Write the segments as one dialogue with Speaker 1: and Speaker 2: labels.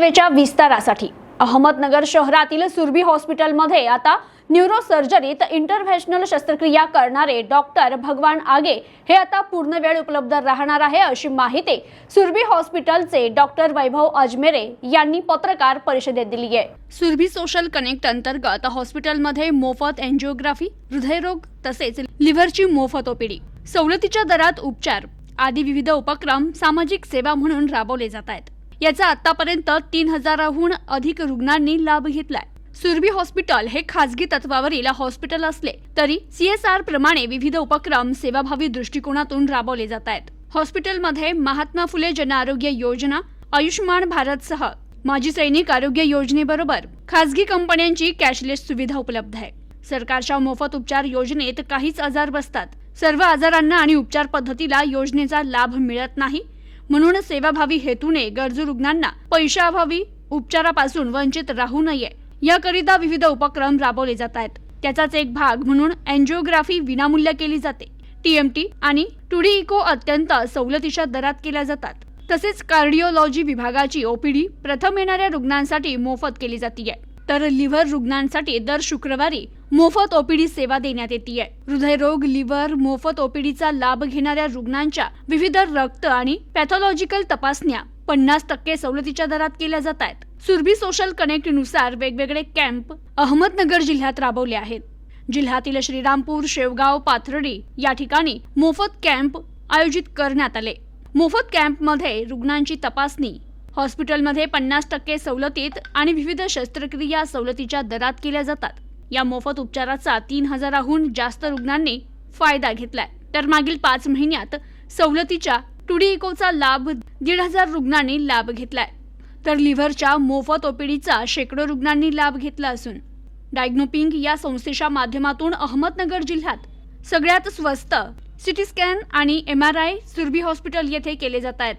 Speaker 1: सेवेच्या विस्तारासाठी अहमदनगर शहरातील सुरभी हॉस्पिटलमध्ये आता न्यूरोसर्जरीत इंटरव्हेशनल शस्त्रक्रिया करणारे डॉक्टर भगवान आगे हे आता पूर्ण वेळ उपलब्ध राहणार आहे अशी माहिती सुरभी हॉस्पिटलचे डॉक्टर वैभव अजमेरे यांनी पत्रकार परिषदेत दिली आहे. सुरभी सोशल कनेक्ट अंतर्गत हॉस्पिटलमध्ये मोफत एन्जिओग्राफी हृदयरोग तसेच लिव्हरची मोफत ओपीडी सवलतीच्या दरात उपचार आदी विविध उपक्रम सामाजिक सेवा म्हणून राबवले जात आहेत. याचा आतापर्यंत तीन हजाराहून अधिक रुग्णांनी लाभ घेतलाय. सुरभी हॉस्पिटल हे खासगी तत्वावरील हॉस्पिटल असले तरी सीएसआर प्रमाणे विविध उपक्रम सेवाभावी दृष्टिकोनातून राबवले जात आहेत. हॉस्पिटलमध्ये महात्मा फुले जन आरोग्य योजना आयुष्यमान भारत सह माजी सैनिक आरोग्य योजनेबरोबर खासगी कंपन्यांची कॅशलेस सुविधा उपलब्ध आहे. सरकारच्या मोफत उपचार योजनेत काहीच आजार बसतात. सर्व आजारांना आणि उपचार पद्धतीला योजनेचा लाभ मिळत नाही. म्हणून सेवाभावी हेतूने गरजू रुग्णांना पैशाअभावी उपचारापासून वंचित राहू नये. याकरिता विविध उपक्रम राबवले जात आहेत. त्याचाच एक भाग म्हणून अँजिओग्राफी विनामूल्य केली जाते. टीएमटी आणि टुडी इको अत्यंत सवलतीच्या दरात केल्या जातात. तसेच कार्डिओलॉजी विभागाची ओपीडी प्रथम येणाऱ्या रुग्णांसाठी मोफत केली जाते तर लिव्हर रुग्णांसाठी दर शुक्रवारी मोफत ओपीडी सेवा देण्यात येते. हृदयरोग लिव्हर मोफत ओपीडीचा लाभ घेणाऱ्या रुग्णांच्या विविध रक्त आणि पॅथॉलॉजिकल तपासण्या पन्नास टक्के सवलतीच्या दरात केल्या जात आहेत. सुरभी सोशल कनेक्टनुसार वेगवेगळे कॅम्प अहमदनगर जिल्ह्यात राबवले आहेत. जिल्ह्यातील श्रीरामपूर शेवगाव पाथर्डी या ठिकाणी मोफत कॅम्प आयोजित करण्यात आले. मोफत कॅम्पमध्ये रुग्णांची तपासणी हॉस्पिटलमध्ये पन्नास टक्के सवलतीत आणि विविध शस्त्रक्रिया सवलतीच्या दरात केल्या जातात. या मोफत उपचाराचा तीन हजाराहून जास्त रुग्णांनी फायदा घेतलाय. तर मागील पाच महिन्यात सवलतीच्या टुडी इकोचा लाभ दीड हजार रुग्णांनी लाभ घेतलाय. तर लिव्हरच्या मोफत ओपीडीचा शेकडो रुग्णांनी लाभ घेतला असून डायग्नोपिंग या संस्थेच्या माध्यमातून अहमदनगर जिल्ह्यात सगळ्यात स्वस्त सिटी स्कॅन आणि M R I Surabhi hospital येथे केले जात आहेत.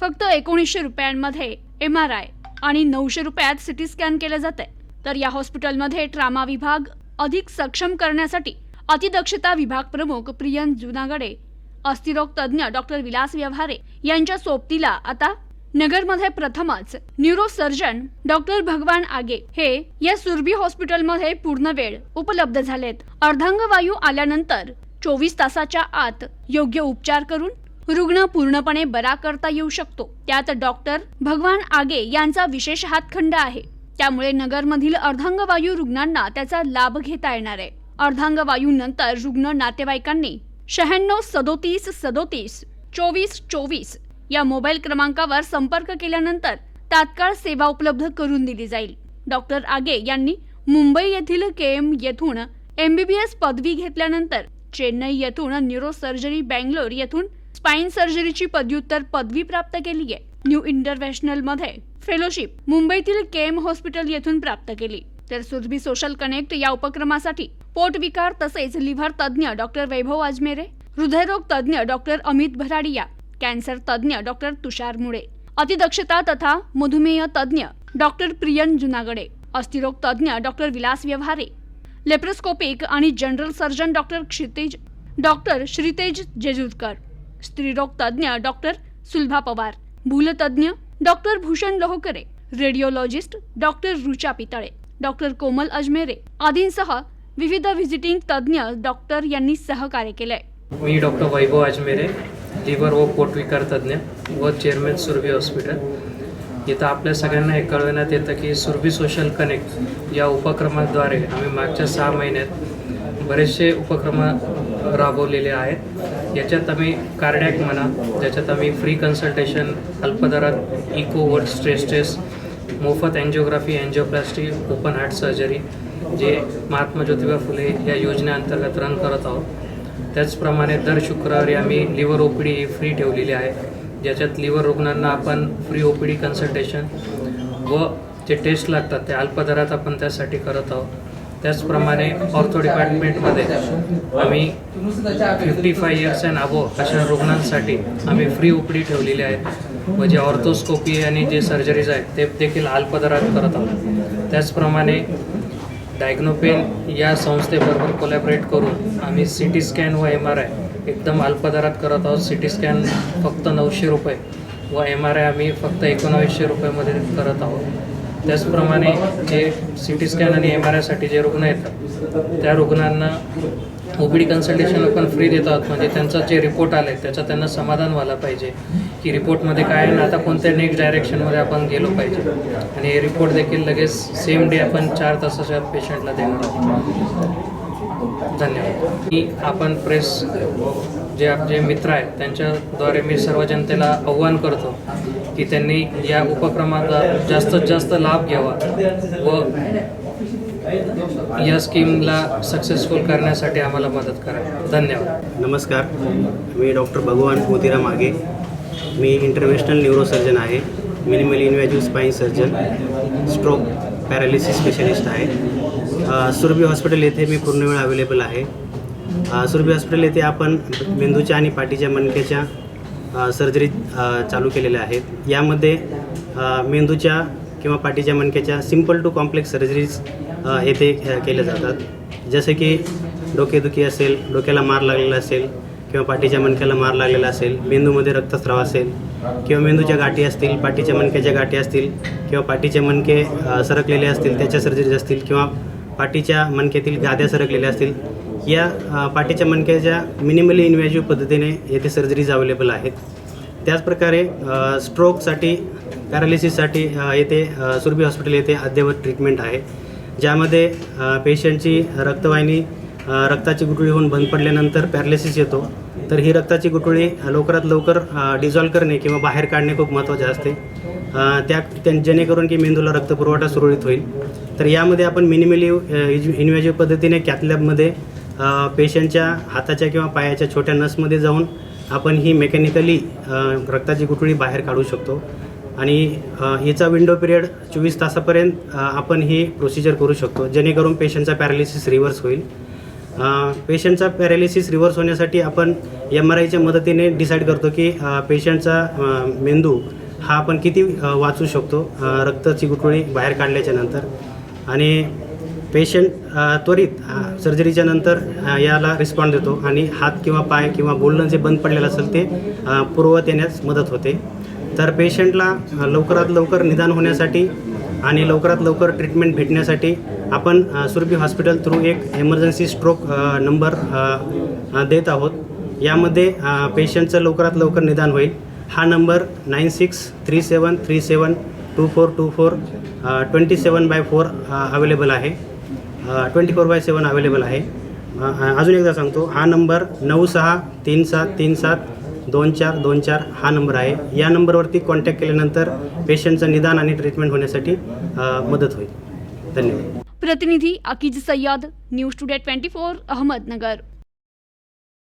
Speaker 1: फक्त एकोणीसशे रुपयांमध्ये एम आर आय आणि नऊशे रुपयात सिटी स्कॅन केलं जाते तर या हॉस्पिटलमध्ये ट्रामा विभाग अधिक सक्षम करण्यासाठी अतिदक्षता विभाग प्रमुख प्रियन जुनागडे अस्थिरोग तज्ज्ञ डॉक्टर विलास व्यवहारे यांच्या सोबतीला आता नगरमध्ये प्रथमच न्यूरोसर्जन डॉक्टर भगवान आगे हे या सुरभी हॉस्पिटलमध्ये पूर्ण वेळ उपलब्ध झालेत. अर्धांगवायू आल्यानंतर चोवीस तासाच्या आत योग्य उपचार करून रुग्ण पूर्णपणे बरा करता येऊ शकतो. त्यात डॉक्टर भगवान आगे यांचा विशेष हातखंड आहे. त्यामुळे नगरमधील अर्धांगवायू रुग्णांना त्याचा लाभ घेता येणार आहे. अर्धांगवायू नंतर रुग्ण नातेवाईकांनी शहाण्णव सदोतीस सदोतीस चोवीस चोवीस या मोबाईल क्रमांकावर संपर्क केल्यानंतर तात्काळ सेवा उपलब्ध करून दिली जाईल. डॉक्टर आगे यांनी मुंबई येथील केएम येथून एमबीबीएस पदवी घेतल्यानंतर चेन्नई येथून न्यूरोसर्जरी बँगलोर येथून स्पाइन सर्जरीची पदव्युत्तर पदवी प्राप्त केली आहे. न्यू इंटरनॅशनलमध्ये फेलोशिप मुंबईतील केएम हॉस्पिटल येथून प्राप्त केली. तर सुरभी सोशल कनेक्ट या उपक्रमासाठी पोटविकार तसेच लिव्हर तज्ज्ञ डॉक्टर वैभव अजमेरे हृदयरोग तज्ज्ञ डॉक्टर अमित भराडिया कॅन्सर तज्ज्ञ डॉक्टर तुषार मुळे अतिदक्षता तथा मधुमेह तज्ज्ञ डॉक्टर प्रियन जुनागडे अस्थिरोग तज्ज्ञ डॉक्टर विलास व्यवहारे लेप्रोस्कोपिक आणि general surgeon doctor Kshitej doctor Shritej Jejurkar. स्त्रीरोग तज्ज्ञ doctor Sulabha Pawar भूलतज्ञ doctor Bhushan Lohakare radiologist doctor Rucha Pitale doctor Komal Ajmere आदींसह विविध व्हिजिटिंग तज्ज्ञ डॉक्टर यांनी सहकार्य केलंय.
Speaker 2: मी डॉक्टर वैभव अजमेरे लिव्हर व पोटविकार तज्ज्ञ व चेअरमॅन सुरभी हॉस्पिटल. इथं आपल्या सगळ्यांना हे कळविण्यात येतं की सुरभी सोशल कनेक्ट या उपक्रमाद्वारे आम्ही मागच्या सहा महिन्यात बरेचसे उपक्रम राबवलेले आहेत. याच्यात आम्ही कार्डॅक म्हणा ज्याच्यात आम्ही फ्री कन्सल्टेशन अल्पदरात इको वर्ड स्ट्रेस टेस्ट मोफत angiography angioplasty open heart surgery जे महात्मा ज्योतिबा फुले या योजनेअंतर्गत रन करत आहोत. त्याचप्रमाणे दर शुक्रवारी आम्ही लिव्हर ओ पी डी ही फ्री ठेवलेली आहे. ज्याच्यात लिव्हर रुग्णांना आपण free O P D consultation व जे टेस्ट लागतात ते अल्पदरात आपण त्यासाठी करत आहोत. त्याचप्रमाणे ऑर्थो डिपार्टमेंटमध्ये आम्ही fifty five years and above अशा रुग्णांसाठी आम्ही फ्री उपडी ठेवलेली आहे व जे ऑर्थोस्कोपी आणि जे सर्जरीज आहेत ते देखील अल्पदरात करत आहोत. त्याचप्रमाणे डायग्नोपेन या संस्थेबरोबर कोलॅबरेट करून आम्ही सी टी स्कॅन व एम आर आय एकदम अल्पदरात करत आहोत. सी टी स्कॅन फक्त नऊशे रुपये व एम आर आय आम्ही फक्त एकोणावीसशे रुपयामध्ये करत आहोत. त्याचप्रमाणे जे सी टी स्कॅन आणि एम आर आयसाठी जे रुग्ण येतात त्या रुग्णांना ओ पी डी कन्सल्टेशन आपण फ्री देत आहोत म्हणजे त्यांचा जे रिपोर्ट आले त्याचा त्यांना समाधान व्हायला पाहिजे. की रिपोर्टमध्ये काय आहे ना आता कोणत्या नेक्स्ट डायरेक्शनमध्ये आपण गेलो पाहिजे. आणि हे रिपोर्ट देखील लगेच सेम डे आपण चार तासाच्या पेशंटला देणार आहोत. धन्यवाद. मी आपण प्रेस जे आपले मित्र आहेत त्यांच्याद्वारे मी सर्व जनतेला आव्हान करतो की त्यांनी या उपक्रमाचा जास्तीत जास्त लाभ घ्यावा व या स्कीमला सक्सेसफुल करण्यासाठी आम्हाला मदत करा. धन्यवाद.
Speaker 3: नमस्कार. मी डॉक्टर भगवान मोतीराम आगे. मी इंटरनॅशनल न्यूरोसर्जन आहे. Minimal invasive spine surgeon stroke paralysis specialist आहे. सुरभी हॉस्पिटल येथे मी पूर्ण वेळ अवेलेबल आहे. सुरभी हॉस्पिटल येथे आपण मेंदूच्या आणि पाठीच्या मणक्याच्या सर्जरी चालू केलेल्या आहेत. यामध्ये मेंदूच्या किंवा पाठीच्या मणक्याच्या सिंपल टू कॉम्प्लेक्स सर्जरीज येथे केल्या जातात. जसे की डोकेदुखी असेल डोक्याला मार लागलेला असेल किंवा पाठीच्या मणक्याला मार लागलेला असेल मेंदूमध्ये रक्तस्राव असेल किंवा मेंदूच्या गाठी असतील पाठीच्या मणक्याच्या गाठी असतील किंवा पाठीचे मणके सरकलेले असतील त्याच्या सर्जरीज असतील किंवा पाठीच्या मणक्यातील गाद्या सरकलेल्या असतील या पाठीच्या मणक्याच्या मिनिमली इन्व्हॅजिव्ह पद्धतीने येथे सर्जरीज अवेलेबल आहेत. त्याचप्रकारे स्ट्रोकसाठी पॅरालिसिससाठी येथे सुरभी हॉस्पिटल येथे अद्ययावत ट्रीटमेंट आहे. ज्यामध्ये पेशंटची रक्तवाहिनी रक्ताची गुठळी होऊन बंद पडल्यानंतर पॅरालिसिस येतो. तर ही रक्ताची गुठळी लवकरात लवकर डिझॉल्व करणे किंवा बाहेर काढणे खूप महत्त्वाचे असते. त्या त्या- जेणेकरून की मेंदूला रक्तपुरवठा सुरळीत होईल. तर यामध्ये आपण मिनिमली इन्व्हॅजिव्ह पद्धतीने कॅथलॅबमध्ये पेशंटच्या हाताच्या किंवा पायाच्या छोट्या नसमध्ये जाऊन आपण ही मेकॅनिकली रक्ताची गुठळी बाहेर काढू शकतो. आणि याचा विंडो पिरियड चोवीस तासापर्यंत आपण ही प्रोसिजर करू शकतो जेणेकरून पेशंटचा पॅरालिसिस रिव्हर्स होईल. पेशंटचा पॅरालिसिस रिव्हर्स होण्यासाठी आपण एम आर आयच्या मदतीने डिसाईड करतो की पेशंटचा मेंदू हा आपण किती वाचू शकतो रक्ताची गुठळी बाहेर काढल्याच्या नंतर. आणि पेशंट त्वरित सर्जरीच्या नंतर याला रिस्पॉन्ड देतो आणि हात किंवा पाय किंवा बोलणं जे बंद पडलेलं असेल ते अ, पूर्ववत येण्यास मदत होते. तर पेशंटला लवकरात लवकर निदान होण्यासाठी आणि लवकरात लवकर ट्रीटमेंट भेटण्यासाठी आपण सुरभी हॉस्पिटल थ्रू एक एमर्जन्सी स्ट्रोक नंबर देत आहोत. यामध्ये पेशंटचं लवकरात लवकर निदान होईल. हा number nine six three seven three seven two four two four twenty seven by four available आहे. Twenty four by seven available आहे. अजून एकदा सांगतो हा नंबर नऊ सहा तीन सात तीन सात दोन चार दोन चार हा नंबर आहे. या नंबरवरती कॉन्टॅक्ट केल्यानंतर पेशंटचं निदान आणि ट्रीटमेंट होण्यासाठी मदत होईल. धन्यवाद.
Speaker 1: प्रतिनिधी Akeez Sayyad News Today twenty four Ahmednagar.